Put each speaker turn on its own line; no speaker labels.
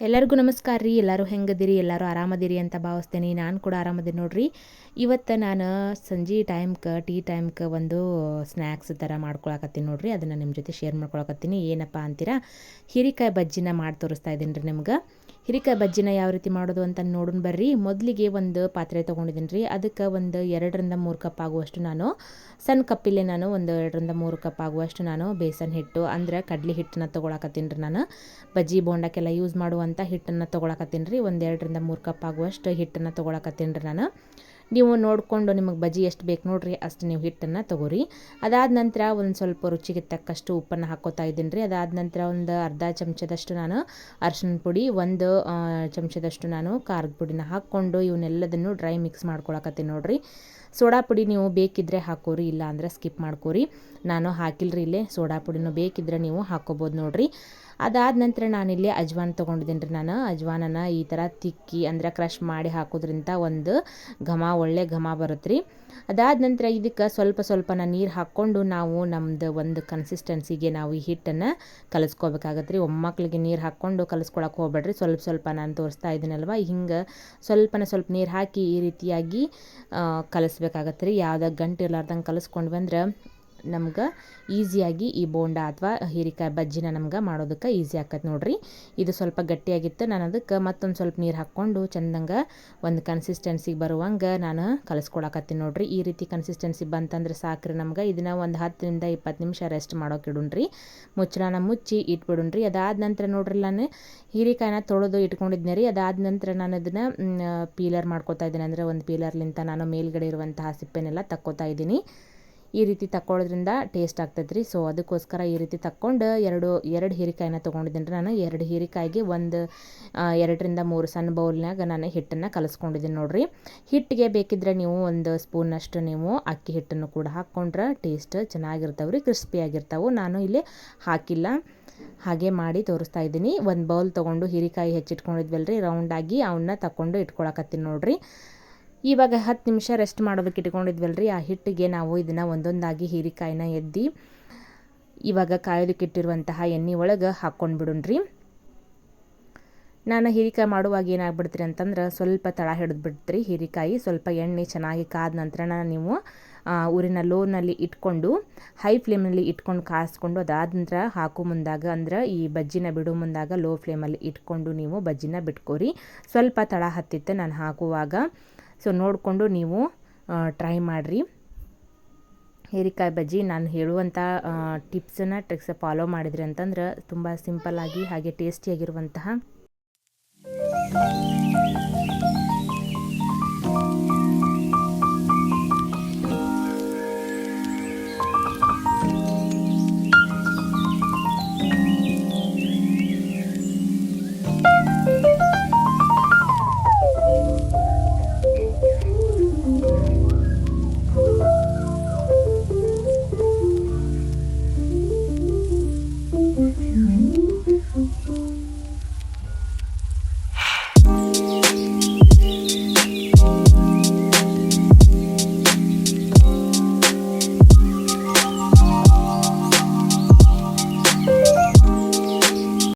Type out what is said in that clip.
ಎಲ್ಲರಿಗೂ ನಮಸ್ಕಾರ ರೀ. ಎಲ್ಲರೂ ಹೆಂಗದಿರಿ? ಎಲ್ಲರೂ ಆರಾಮದಿರಿ ಅಂತ ಭಾವಿಸ್ತೇನೆ. ನಾನು ಕೂಡ ಆರಾಮದಿರಿ ನೋಡ್ರಿ. ಇವತ್ತು ನಾನು ಸಂಜೆ ಟೈಮ್ಗೆ ಟೀ ಟೈಮ್ಕ ಒಂದು ಸ್ನ್ಯಾಕ್ಸ್ ಥರ ಮಾಡ್ಕೊಳಕತ್ತೀನಿ ನೋಡ್ರಿ. ಅದನ್ನು ನಿಮ್ಮ ಜೊತೆ ಶೇರ್ ಮಾಡ್ಕೊಳಕತ್ತೀನಿ. ಏನಪ್ಪ ಅಂತೀರಾ? ಹೀರಿಕಾಯಿ ಬಜ್ಜಿನ ಮಾಡಿ ತೋರಿಸ್ತಾ ಇದ್ದೀನಿ ರೀ ನಿಮ್ಗೆ. ಹಿರಿಕಾಯಿ ಬಜ್ಜಿನ ಯಾವ ರೀತಿ ಮಾಡೋದು ಅಂತ ನೋಡೋಣ ಬರ್ರಿ. ಮೊದಲಿಗೆ ಒಂದು ಪಾತ್ರೆ ತೊಗೊಂಡಿದ್ದೀನಿ ರೀ. ಅದಕ್ಕೆ ಒಂದು ಎರಡರಿಂದ ಮೂರು ಕಪ್ ಆಗುವಷ್ಟು ನಾನು ಸಣ್ಣ ಕಪ್ಪಿಲೆ ನಾನು ಒಂದು ಎರಡರಿಂದ ಮೂರು ಕಪ್ ಆಗುವಷ್ಟು ನಾನು ಬೇಸನ್ ಹಿಟ್ಟು, ಅಂದ್ರೆ ಕಡ್ಲಿ ಹಿಟ್ಟನ್ನ ತೊಗೊಳಕತ್ತೀನಿ ರೀ ನಾನು. ಬಜ್ಜಿ ಬೋಂಡಕ್ಕೆಲ್ಲ ಯೂಸ್ ಮಾಡುವಂಥ ಹಿಟ್ಟನ್ನು ತೊಗೊಳಕತ್ತೀನಿ ರೀ. ಒಂದು ಎರಡರಿಂದ ಮೂರು ಕಪ್ ಆಗುವಷ್ಟು ಹಿಟ್ಟನ್ನು ತೊಗೊಳಕತ್ತೀನಿ ರೀ ನಾನು. ನೀವು ನೋಡಿಕೊಂಡು ನಿಮಗೆ ಬಜ್ಜಿ ಎಷ್ಟು ಬೇಕು ನೋಡಿರಿ, ಅಷ್ಟು ನೀವು ಹಿಟ್ಟನ್ನು ತಗೋರಿ. ಅದಾದ ನಂತರ ಒಂದು ಸ್ವಲ್ಪ ರುಚಿಗೆ ತಕ್ಕಷ್ಟು ಉಪ್ಪನ್ನು ಹಾಕೋತಾ ಇದ್ದೀನಿ ರೀ. ಅದಾದ ನಂತರ ಒಂದು ಅರ್ಧ ಚಮಚದಷ್ಟು ನಾನು ಅರ್ಶಿನ ಪುಡಿ, ಒಂದು ಚಮಚದಷ್ಟು ನಾನು ಖಾರದ ಪುಡಿನ ಹಾಕ್ಕೊಂಡು ಇವನ್ನೆಲ್ಲದನ್ನು ಡ್ರೈ ಮಿಕ್ಸ್ ಮಾಡ್ಕೊಳಕತ್ತೀನಿ ನೋಡಿರಿ. ಸೋಡಾ ಪುಡಿ ನೀವು ಬೇಕಿದ್ದರೆ ಹಾಕೋರಿ ಇಲ್ಲ ಅಂದರೆ ಸ್ಕಿಪ್ ಮಾಡ್ಕೋರಿ. ನಾನು ಹಾಕಿಲ್ರಿ ಇಲ್ಲೇ, ಸೋಡಾ ಪುಡಿನೂ ಬೇಕಿದ್ರೆ ನೀವು ಹಾಕೋಬೋದು ನೋಡಿರಿ. ಅದಾದ ನಂತರ ನಾನಿಲ್ಲಿ ಅಜ್ವಾನ್ ತೊಗೊಂಡಿದ್ದೀನಿ ರೀ ನಾನು. ಅಜ್ವಾನನ ಈ ಥರ ತಿಕ್ಕಿ ಅಂದರೆ ಕ್ರಷ್ ಮಾಡಿ ಹಾಕೋದ್ರಿಂದ ಒಂದು ಘಮ, ಒಳ್ಳೆ ಘಮ ಬರುತ್ತೆ ರೀ ಅದಾದ ನಂತರ ಇದಕ್ಕೆ ಸ್ವಲ್ಪ ಸ್ವಲ್ಪ ನೀರು ಹಾಕ್ಕೊಂಡು ನಾವು ನಮ್ಮದು ಒಂದು ಕನ್ಸಿಸ್ಟೆನ್ಸಿಗೆ ನಾವು ಈ ಹಿಟ್ಟನ್ನು ಕಲಿಸ್ಕೋಬೇಕಾಗತ್ತೆ ರೀ ಒಮ್ಮಕ್ಕಳಿಗೆ ನೀರು ಹಾಕ್ಕೊಂಡು ಕಲಿಸ್ಕೊಳಕ್ಕೆ ಹೋಗ್ಬೇಡ್ರಿ. ಸ್ವಲ್ಪ ಸ್ವಲ್ಪ ನಾನು ತೋರಿಸ್ತಾ ಇದ್ದೀನಲ್ವ? ಹಿಂಗೆ ಸ್ವಲ್ಪನ ಸ್ವಲ್ಪ ನೀರು ಹಾಕಿ ಈ ರೀತಿಯಾಗಿ ಕಲಿಸ್ಬೇಕಾಗತ್ತೆ ರೀ ಯಾವುದೇ ಗಂಟು ಇರ್ಲಾರ್ದಂಗೆ ಕಲಿಸ್ಕೊಂಡು ಬಂದ್ರೆ ನಮ್ಗೆ ಈಸಿಯಾಗಿ ಈ ಬೋಂಡ ಅಥವಾ ಹೀರಿಕಾಯಿ ಬಜ್ಜಿನ ನಮ್ಗೆ ಮಾಡೋದಕ್ಕೆ ಈಸಿ ಆಕತ್ತೆ ನೋಡ್ರಿ. ಇದು ಸ್ವಲ್ಪ ಗಟ್ಟಿಯಾಗಿತ್ತು, ನಾನು ಅದಕ್ಕೆ ಮತ್ತೊಂದು ಸ್ವಲ್ಪ ನೀರು ಹಾಕ್ಕೊಂಡು ಚಂದಂಗೆ ಒಂದು ಕನ್ಸಿಸ್ಟೆನ್ಸಿಗೆ ಬರುವಂಗೆ ನಾನು ಕಲಿಸ್ಕೊಳಕತ್ತೀನಿ ನೋಡ್ರಿ. ಈ ರೀತಿ ಕನ್ಸಿಸ್ಟೆನ್ಸಿ ಬಂತಂದ್ರೆ ಸಾಕ್ರಿ ನಮ್ಗೆ. ಇದನ್ನ ಒಂದು ಹತ್ತರಿಂದ ಇಪ್ಪತ್ತು ನಿಮಿಷ ರೆಸ್ಟ್ ಮಾಡೋಕೆ ಇಡುಣ್ರಿ. ಮುಚ್ಚಳನ ಮುಚ್ಚಿ ಇಟ್ಬಿಡುಣ್ರಿ. ಅದಾದ ನಂತರ ನೋಡ್ರಿ ನಾನು ಹೀರಿಕಾಯಿನ ತೊಳೆದು ಇಟ್ಕೊಂಡಿದ್ದೆ ರೀ. ಅದಾದ ನಂತರ ನಾನು ಅದನ್ನು ಪೀಲರ್ ಮಾಡ್ಕೊತಾ ಇದ್ದೀನಿ. ಅಂದರೆ ಒಂದು ಪೀಲರ್ಲಿಂತ ನಾನು ಮೇಲ್ಗಡೆ ಇರುವಂತಹ ಸಿಪ್ಪೆನೆಲ್ಲ ತಕ್ಕೋತಾ ಇದ್ದೀನಿ. ಈ ರೀತಿ ತಕ್ಕೊಳ್ಳೋದ್ರಿಂದ ಟೇಸ್ಟ್ ಆಗ್ತೈತೆ ರೀ ಸೊ ಅದಕ್ಕೋಸ್ಕರ ಈ ರೀತಿ ತಕ್ಕೊಂಡು ಎರಡು ಎರಡು ಹೀರಿಕಾಯಿನ ತೊಗೊಂಡಿದ್ದೀನಿ ರೀ ನಾನು. ಎರಡು ಹೀರಿಕಾಯಿಗೆ ಒಂದು ಎರಡರಿಂದ ಮೂರು ಸಣ್ಣ ಬೌಲ್ನಾಗ ನಾನು ಹಿಟ್ಟನ್ನು ಕಲಿಸ್ಕೊಂಡಿದ್ದೀನಿ ನೋಡಿರಿ. ಹಿಟ್ಟಿಗೆ ಬೇಕಿದ್ರೆ ನೀವು ಒಂದು ಸ್ಪೂನಷ್ಟು ನೀವು ಅಕ್ಕಿ ಹಿಟ್ಟನ್ನು ಕೂಡ ಹಾಕ್ಕೊಂಡ್ರೆ ಟೇಸ್ಟ್ ಚೆನ್ನಾಗಿರ್ತಾವೆ ರೀ ಕ್ರಿಸ್ಪಿಯಾಗಿರ್ತಾವೆ ನಾನು ಇಲ್ಲಿ ಹಾಕಿಲ್ಲ. ಹಾಗೆ ಮಾಡಿ ತೋರಿಸ್ತಾ ಇದ್ದೀನಿ. ಒಂದು ಬೌಲ್ ತೊಗೊಂಡು ಹೀರಿಕಾಯಿ ಹೆಚ್ಚಿಟ್ಕೊಂಡಿದ್ವಲ್ರಿ. ರೌಂಡಾಗಿ ಅವನ್ನ ತಗೊಂಡು ಇಟ್ಕೊಳಕತ್ತೀನಿ ನೋಡಿರಿ. ಇವಾಗ ಹತ್ತು ನಿಮಿಷ ರೆಸ್ಟ್ ಮಾಡೋದಕ್ಕೆ ಇಟ್ಕೊಂಡಿದ್ವಲ್ರಿ. ಆ ಹಿಟ್ಟಿಗೆ ನಾವು ಇದನ್ನು ಒಂದೊಂದಾಗಿ ಹೀರಿಕಾಯಿನ ಎದ್ದು ಇವಾಗ ಕಾಯೋದಕ್ಕಿಟ್ಟಿರುವಂತಹ ಎಣ್ಣೆ ಒಳಗೆ ಹಾಕ್ಕೊಂಡು ಬಿಡೋಣ್ರಿ. ನಾನು ಹೀರಿಕಾಯಿ ಮಾಡುವಾಗ ಏನಾಗ್ಬಿಡ್ತೀರಿ ಅಂತಂದ್ರೆ ಸ್ವಲ್ಪ ತಳ ಹಿಡಿದು ಬಿಡ್ತೀರಿ ಹೀರಿಕಾಯಿ. ಸ್ವಲ್ಪ ಎಣ್ಣೆ ಚೆನ್ನಾಗಿ ಕಾದ ನಂತರ ನೀವು ಊರಿನ ಲೋನಲ್ಲಿ ಇಟ್ಕೊಂಡು, ಹೈ ಫ್ಲೇಮಲ್ಲಿ ಇಟ್ಕೊಂಡು ಕಾಯಿಸ್ಕೊಂಡು ಅದಾದ ನಂತರ ಹಾಕೋ ಮುಂದಾಗ ಅಂದ್ರೆ ಈ ಬಜ್ಜಿನ ಬಿಡೋ ಮುಂದಾಗ ಲೋ ಫ್ಲೇಮಲ್ಲಿ ಇಟ್ಕೊಂಡು ನೀವು ಬಜ್ಜಿನ ಬಿಟ್ಕೋರಿ. ಸ್ವಲ್ಪ ತಳ ಹತ್ತಿತ್ತು ನಾನು ಹಾಕುವಾಗ. ಸೊ ನೋಡಿಕೊಂಡು ನೀವು ಟ್ರೈ ಮಾಡಿರಿ. ಹೀರಿಕಾಯಿ ಬಜ್ಜಿ ನಾನು ಹೇಳುವಂಥ ಟಿಪ್ಸನ್ನು ಟ್ರಿಕ್ಸ್ ಫಾಲೋ ಮಾಡಿದ್ರಿ ಅಂತಂದ್ರೆ ತುಂಬ ಸಿಂಪಲ್ಲಾಗಿ ಹಾಗೆ ಟೇಸ್ಟಿಯಾಗಿರುವಂತಹ